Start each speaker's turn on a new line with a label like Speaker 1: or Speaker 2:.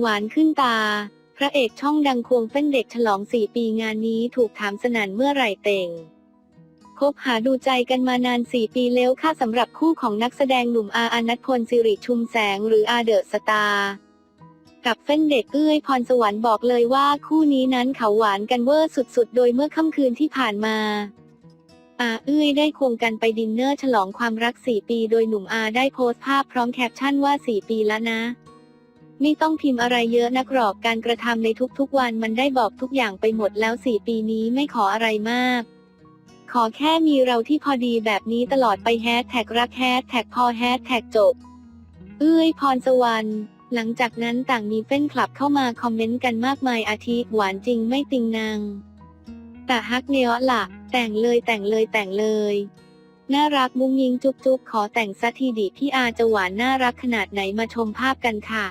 Speaker 1: หวานขึ้นตา พระเอกช่องดังควงเฟ้นเด็กฉลอง 4 ปีงานนี้ถูกถามสนั่นเมื่อไหร่เต่ง คบหาดูใจกันมานาน 4 ปีแล้วค่ะสำหรับคู่ของนักแสดงหนุ่มอาอนัทพลสิริชุมแสงหรืออาเดอะสตาร์กับเฟ้นเด็กเอื้อยพรสวรรค์บอกเลยว่าคู่นี้นั้นเขาหวานกันเวอร์สุดๆ โดยเมื่อค่ำคืนที่ผ่านมาอาเอื้อยได้ควงกันไปดินเนอร์ฉลองความรัก 4 ปี โดยหนุ่มอาได้โพสต์ภาพพร้อมแคปชั่นว่า 4 ปีแล้วนะ ไม่ต้องพิมพ์อะไรเยอะนักรอกการกระทำในทุกๆวันมันได้บอกทุกอย่างไปหมดแล้ว4ปีนี้ไม่ขออะไรมาก ขอแค่มีเราที่พอดีแบบนี้ตลอดไปแฮชแท็กรักแฮชแท็กพอแฮชแท็กจบ เอ้ยพรสวรรค์หลังจากนั้นต่างมีเฟ้นคลับเข้ามาคอมเมนต์กันมากมายอาทิหวานจริงไม่ติงนางแต่ฮักเนียล่ะแต่งเลยแต่งเลยแต่งเลยน่ารักมุ้งยิงจุ๊บจุ๊บขอแต่งสักทีดิพี่อาจะหวานน่ารักขนาดไหนมาชมภาพกันค่ะ